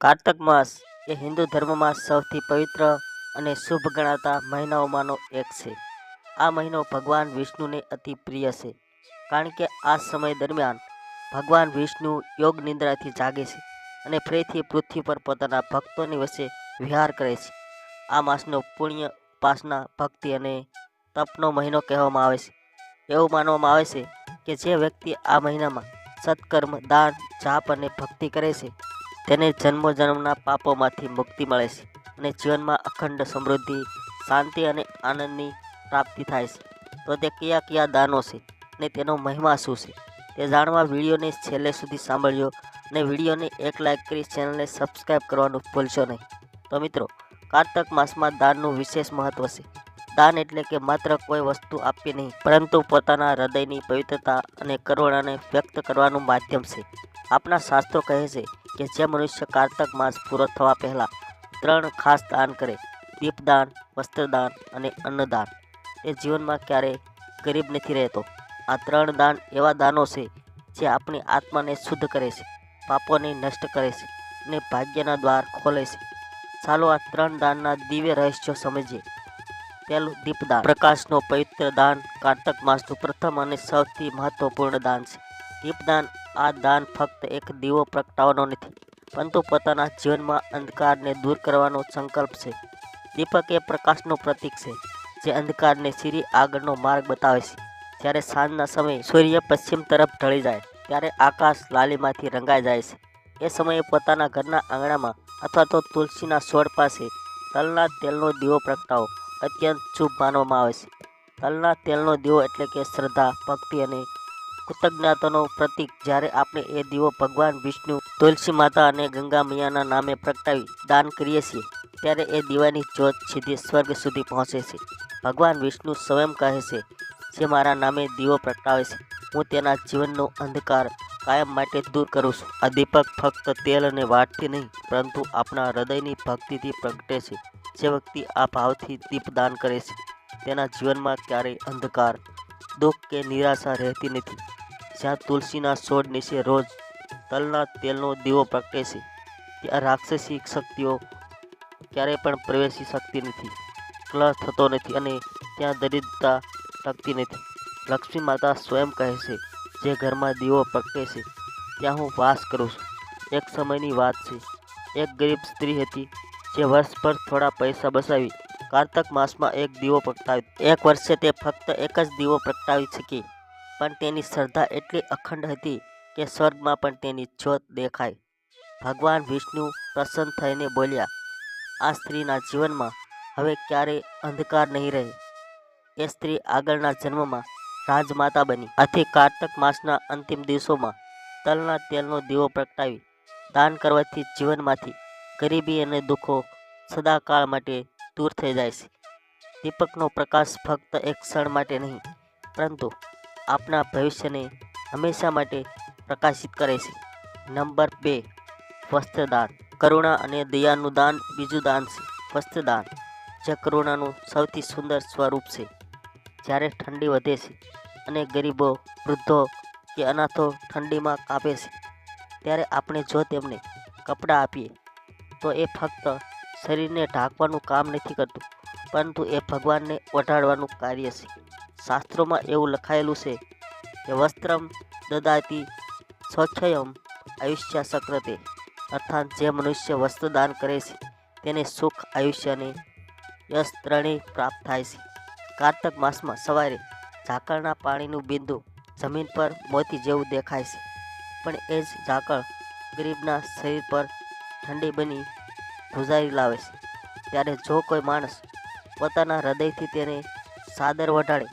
કાર્તક માસ એ હિન્દુ ધર્મમાં સૌથી પવિત્ર અને શુભ ગણાતા મહિનાઓમાંનો એક છે. આ મહિનો ભગવાન વિષ્ણુને અતિ પ્રિય છે, કારણ કે આ સમય દરમિયાન ભગવાન વિષ્ણુ યોગ નિંદ્રાથી જાગે છે અને ફરીથી પૃથ્વી પર પોતાના ભક્તોની વચ્ચે વિહાર કરે છે. આ માસનો પુણ્ય ઉપાસના, ભક્તિ અને તપનો મહિનો કહેવામાં આવે છે. એવું માનવામાં આવે છે કે જે વ્યક્તિ આ મહિનામાં સત્કર્મ, દાન, જાપ અને ભક્તિ કરે છે તેને જન્મો જન્મના પાપોમાંથી મુક્તિ મળે છે અને જીવનમાં અખંડ સમૃદ્ધિ, શાંતિ અને આનંદની પ્રાપ્તિ થાય છે. તો તે કયા કયા દાનો છે અને તેનો મહિમા શું છે તે જાણવા વિડીયોને છેલ્લે સુધી સાંભળ્યો અને વિડીયોને એક લાઇક કરી ચેનલને સબસ્ક્રાઈબ કરવાનું ભૂલશો નહીં. તો મિત્રો, કાર્તક માસમાં દાનનું વિશેષ મહત્ત્વ છે. દાન એટલે કે માત્ર કોઈ વસ્તુ આપવી નહીં, પરંતુ પોતાના હૃદયની પવિત્રતા અને કરુણાને વ્યક્ત કરવાનું માધ્યમ છે. આપણા શાસ્ત્રો કહે છે કે જે મનુષ્ય કાર્તક માસ પૂરો થવા પહેલાં ત્રણ ખાસ દાન કરે. દીપદાન, વસ્ત્રદાન અને અન્નદાન. એ જીવનમાં ક્યારેય ગરીબ નથી રહેતો. આ ત્રણ દાન એવા દાનો છે જે આપણી આત્માને શુદ્ધ કરે છે, પાપોને નષ્ટ કરે છે અને ભાગ્યના દ્વાર ખોલે છે. ચાલો આ ત્રણ દાનના દિવ્ય રહસ્યો સમજીએ. પહેલું દીપદાન. પ્રકાશનો પવિત્ર દાન કાર્તક માસનું પ્રથમ અને સૌથી મહત્વપૂર્ણ દાન છે. દીપદાન આ દાન ફક્ત એક દીવો પ્રગટાવવાનો નથી, પરંતુ પોતાના જીવનમાં અંધકારને દૂર કરવાનો સંકલ્પ છે. દીપક એ પ્રકાશનું પ્રતીક છે, જે અંધકારને સીરી આગળનો માર્ગ બતાવે છે. જ્યારે સાંજના સમયે સૂર્ય પશ્ચિમ તરફ ઢળી જાય, ત્યારે આકાશ લાલીમાંથી રંગાઈ જાય છે. એ સમયે પોતાના ઘરના આંગણામાં અથવા તો તુલસીના છોડ પાસે તલના તેલનો દીવો પ્રગટાવો, અત્યંત શુભ માનવામાં આવે છે. તલના તેલનો દીવો એટલે કે શ્રદ્ધા, ભક્તિ અને કૃતજ્ઞતાનો પ્રતીક જ્યારે આપણે એ દીવો ભગવાન વિષ્ણુ, તુલસી માતા અને ગંગા મૈયાના નામે પ્રગટાવી દાન કરીએ છીએ, ત્યારે એ દીવાની જ્યોત સીધી સ્વર્ગ સુધી પહોંચે છે. ભગવાન વિષ્ણુ સ્વયં કહે છે, જે મારા નામે દીવો પ્રગટાવે છે, હું તેના જીવનનો અંધકાર કાયમ માટે દૂર કરું છું. આ દીપક ફક્ત તેલ અને વાટથી નહીં, પરંતુ આપણા હૃદયની ભક્તિથી પ્રગટે છે. જે વ્યક્તિ આ ભાવથી દીપદાન કરે છે, તેના જીવનમાં ક્યારેય અંધકાર, દુઃખ કે નિરાશા રહેતી નથી. જ્યાં તુલસીના છોડ નીચે રોજ તલના તેલનો દીવો પ્રગટે છે. ત્યાં રાક્ષસી શક્તિઓ ક્યારેય પણ પ્રવેશી શકતી નથી ક્લહ થતો નથી અને ત્યાં દરિદ્રતા ટકતી નથી. લક્ષ્મી માતા સ્વયં કહે છે, જે ઘરમાં દીવો પ્રગટે છે, ત્યાં હું વાસ કરું છું. એક સમયની વાત છે, એક ગરીબ સ્ત્રી હતી, જે વર્ષભર થોડા પૈસા બસાવી કારતક માસમાં એક દીવો પ્રગટાવી એક વર્ષે તે ફક્ત એક જ દીવો પ્રગટાવી શકી. પણ તેની શ્રદ્ધા એટલી અખંડ હતી કે સ્વર્ગમાં પણ તેની જ્યોત દેખાય ભગવાન વિષ્ણુ પ્રસન્ન થઈને બોલ્યા, આ સ્ત્રીના જીવનમાં હવે ક્યારેય અંધકાર નહીં રહે. એ સ્ત્રી આગળના જન્મમાં રાજમાતા બની. આથી કાર્તક માસના અંતિમ દિવસોમાં તલના તેલનો દીવો પ્રગટાવી, દાન કરવાથી જીવનમાંથી ગરીબી અને દુઃખો સદાકાળ માટે દૂર થઈ જાય છે. દીપકનો પ્રકાશ ફક્ત એક ક્ષણ માટે નહીં, પરંતુ આપણા ભવિષ્યને હંમેશા માટે પ્રકાશિત કરે છે. નંબર બે, વસ્ત્રદાન. કરુણા અને દયાનું દાન બીજું દાન છે. વસ્ત્રદાન જે કરુણાનું સૌથી સુંદર સ્વરૂપ છે. જ્યારે ઠંડી વધે છે અને ગરીબો, વૃદ્ધો કે અનાથો ઠંડીમાં કાપે છે, ત્યારે આપણે જો તેમને કપડાં આપીએ, તો એ ફક્ત શરીરને ઢાંકવાનું કામ નથી કરતું, પરંતુ એ ભગવાનને ઓઢાડવાનું કાર્ય છે. શાસ્ત્રોમાં એવું લખાયેલું છે કે વસ્ત્રમ દદાતી સ્વચ્છયમ આયુષ્ય સક્રતે. અર્થાત જે મનુષ્ય વસ્ત્રદાન કરે છે, તેને સુખ આયુષ્ય અને યશ ત્રણેય પ્રાપ્ત થાય છે. કાર્તક માસમાં સવારે ઝાકળના પાણીનું બિંદુ જમીન પર મોતી જેવું દેખાય છે. પણ એ જ ઝાકળ ગરીબના શરીર પર ઠંડી બની ધ્રુજારી લાવે છે. ત્યારે જો કોઈ માણસ પોતાના હૃદયથી તેને સાદર વઢાડે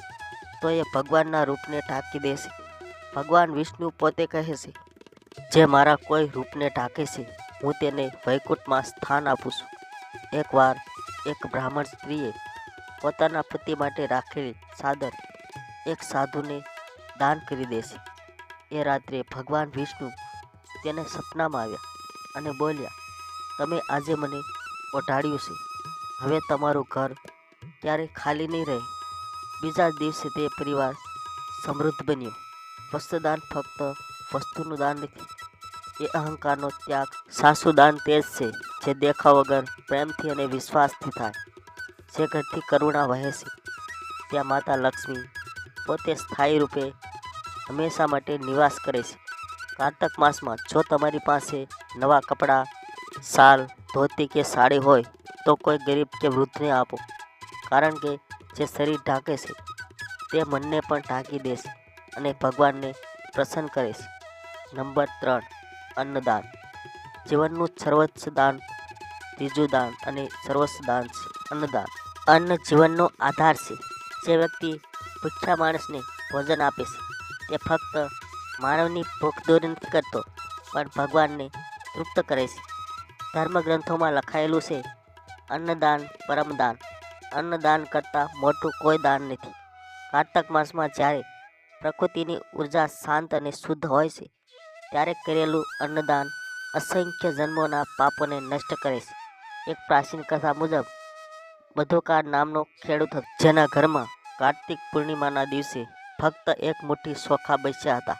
તો એ ભગવાનના રૂપને ઢાંકી દેશે ભગવાન વિષ્ણુ પોતે કહે છે, જે મારા કોઈ રૂપને ઢાંકે છે, હું તેને વૈકુંઠમાં સ્થાન આપું છું. એકવાર એક બ્રાહ્મણ સ્ત્રીએ પોતાના પતિ માટે રાખેલી સાદર એક સાધુને દાન કરી દેશે એ રાત્રે ભગવાન વિષ્ણુ તેને સપનામાં આવ્યા અને બોલ્યા, તમે આજે મને ઓઢાડ્યું છે. હવે તમારું ઘર ક્યારેય ખાલી નહીં રહે. બીજા દિવસે તે પરિવાર સમૃદ્ધ બન્યો. વસ્ત્રદાન ફક્ત વસ્તુનું દાન નથી, એ અહંકારનો ત્યાગ. સાસુ દાન તે જ છે, જે દેખાવ વગર પ્રેમથી અને વિશ્વાસથી થાય. જે ઘરથી કરુણા વહે છે, ત્યાં માતા લક્ષ્મી પોતે સ્થાયી રૂપે હંમેશા માટે નિવાસ કરે છે. કારતક માસમાં જો તમારી પાસે નવા કપડાં, શાલ, ધોતી કે સાડી હોય, તો કોઈ ગરીબ કે વૃદ્ધને આપો. કારણ કે જે શરીર ઢાંકે છે, તે મનને પણ ઢાંકી દેશ અને ભગવાનને પ્રસન્ન કરે નંબર ત્રણ, અન્નદાન. જીવનનું સર્વોચ્ચ દાન, ત્રીજું દાન અને સર્વસ્વ દાન છે અન્નદાન. અન્ન જીવનનો આધાર છે. જે વ્યક્તિ ભૂખ્યા માણસને ભોજન આપે છે, તે ફક્ત માનવની ભૂખ દૂર નથી કરતો, પણ ભગવાનને તૃપ્ત કરે છે. ધર્મગ્રંથોમાં લખાયેલું છે, અન્નદાન પરમદાન. અન્નદાન કરતાં મોટું કોઈ દાન નથી. કારતક માસમાં જ્યારે પ્રકૃતિની ઊર્જા શાંત અને શુદ્ધ હોય છે, ત્યારે કરેલું અન્નદાન અસંખ્ય જન્મોના પાપોને નષ્ટ કરે છે. એક પ્રાચીન કથા મુજબ, બધોકાર નામનો ખેડૂત જેના ઘરમાં કાર્તિક પૂર્ણિમાના દિવસે ફક્ત એક મુઠ્ઠી સોખા બેસ્યા હતા.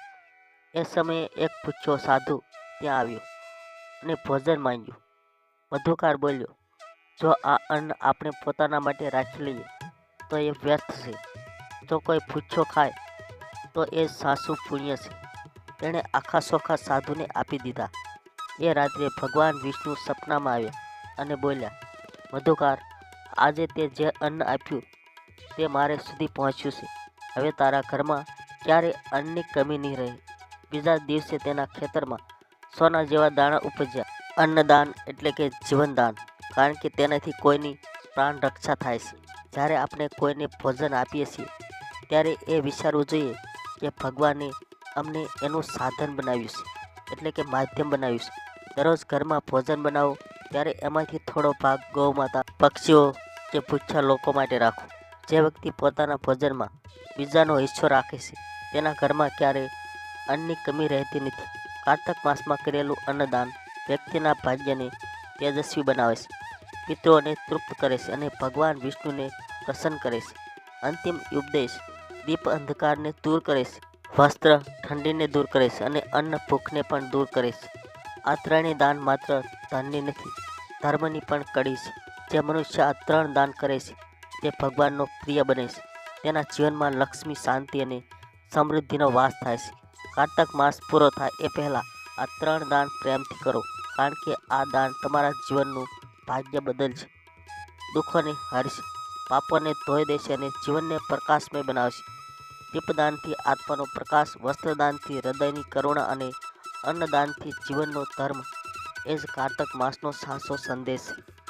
એ સમયે એક પૂછ્યો સાધુ ત્યાં આવ્યો અને ભોજન માંગ્યું. મધુકાર બોલ્યો જો આ અન્ન આપણે પોતાના માટે રાખી લઈએ, તો એ વ્યર્થ છે. જો કોઈ પૂછો ખાય, તો એ સાસુ પુણ્ય છે. તેણે આખા ચોખા સાધુને આપી દીધા. એ રાત્રે ભગવાન વિષ્ણુ સપનામાં આવ્યા અને બોલ્યા, મધુકાર, આજે તે જે અન્ન આપ્યું, તે મારે સુધી પહોંચ્યું છે. હવે તારા ઘરમાં ક્યારે અન્નની કમી નહીં રહે. બીજા દિવસે તેના ખેતરમાં સોના જેવા દાણા ઉપજ્યા. અન્નદાન એટલે કે જીવનદાન. કારણ કે તેનાથી કોઈની પ્રાણ રક્ષા થાય છે. જ્યારે આપણે કોઈને ભોજન આપીએ છીએ, ત્યારે એ વિચારવું જોઈએ કે ભગવાને અમને એનું સાધન બનાવ્યું છે, એટલે કે માધ્યમ બનાવ્યું છે. દરરોજ ઘરમાં ભોજન બનાવો, ત્યારે એમાંથી થોડો ભાગ ગૌ માતા પક્ષીઓ કે ભૂખ્યા લોકો માટે રાખો. જે વ્યક્તિ પોતાના ભોજનમાં બીજાનો હિસ્સો રાખે છે, તેના ઘરમાં ક્યારેય અન્નની કમી રહેતી નથી. કારતક માસમાં કરેલું અન્નદાન વ્યક્તિના ભાગ્યને તેજસ્વી બનાવે છે. પિતૃઓને તૃપ્ત કરે છે અને ભગવાન વિષ્ણુને પ્રસન્ન કરે છે. અંતિમ ઉપદેશ, દીપ અંધકારને દૂર કરે છે, વસ્ત્ર ઠંડીને દૂર કરે છે અને અન્ન ભૂખને પણ દૂર કરે છે. આ ત્રણેય દાન માત્ર ધનની નથી, ધર્મની પણ કડી છે. જે મનુષ્ય આ ત્રણ દાન કરે છે, તે ભગવાનનો પ્રિય બને છે. તેના જીવનમાં લક્ષ્મી, શાંતિ અને સમૃદ્ધિનો વાસ થાય છે. કારતક માસ પૂરો થાય એ પહેલાં આ ત્રણ દાન પ્રેમથી કરો, કારણ કે આ દાન તમારા જીવનનું ભાગ્ય બદલશે દુઃખોને હારીશ પાપોને ધોઈ દેશે અને જીવનને પ્રકાશમય બનાવશે. દીપદાનથી આત્માનો પ્રકાશ, વસ્ત્રદાનથી હૃદયની કરુણા અને અન્નદાનથી જીવનનો ધર્મ. એ જ કારતક માસનો સાસો સંદેશ. છે